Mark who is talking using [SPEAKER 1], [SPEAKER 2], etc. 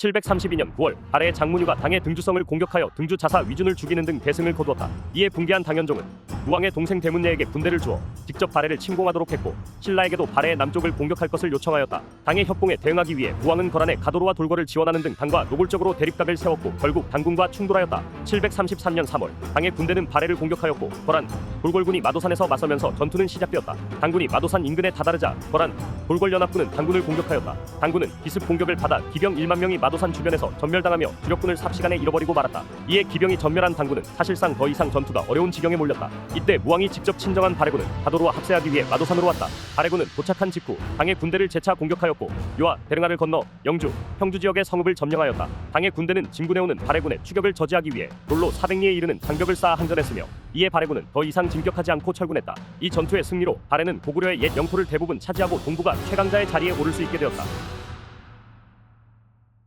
[SPEAKER 1] 732년 9월 아래의 장문유가 당의 등주성을 공격하여 등주 자사 위준을 죽이는 등 대승을 거두었다. 이에 붕괴한 당현종은 무왕의 동생 대문내에게 군대를 주어 직접 발해를 침공하도록 했고 신라에게도 발해의 남쪽을 공격할 것을 요청하였다. 당의 협공에 대응하기 위해 무왕은 거란에 가도로와 돌거를 지원하는 등 당과 노골적으로 대립각을 세웠고 결국 당군과 충돌하였다. 733년 3월 당의 군대는 발해를 공격하였고 거란 돌골군이 마도산에서 맞서면서 전투는 시작되었다. 당군이 마도산 인근에 다다르자 거란 돌골연합군은 당군을 공격하였다. 당군은 기습 공격을 받아 기병 1만 명이 마도산 주변에서 전멸당하며 주력군을 삽시간에 잃어버리고 말았다. 이에 기병이 전멸한 당군은 사실상 더 이상 전투가 어려운 지경에 몰렸다. 이때 무왕이 직접 친정한 발해군은 가도로와 합세하기 위해 마도산으로 왔다. 발해군은 도착한 직후 당의 군대를 재차 공격하였고 요하 대릉하를 건너 영주, 평주 지역의 성읍을 점령하였다. 당의 군대는 진군해오는 발해군의 추격을 저지하기 위해 돌로 400리에 이르는 장벽을 쌓아 항전했으며 이에 발해군은 더 이상 진격하지 않고 철군했다. 이 전투의 승리로 발해는 고구려의 옛 영토를 대부분 차지하고 동부가 최강자의 자리에 오를 수 있게 되었다.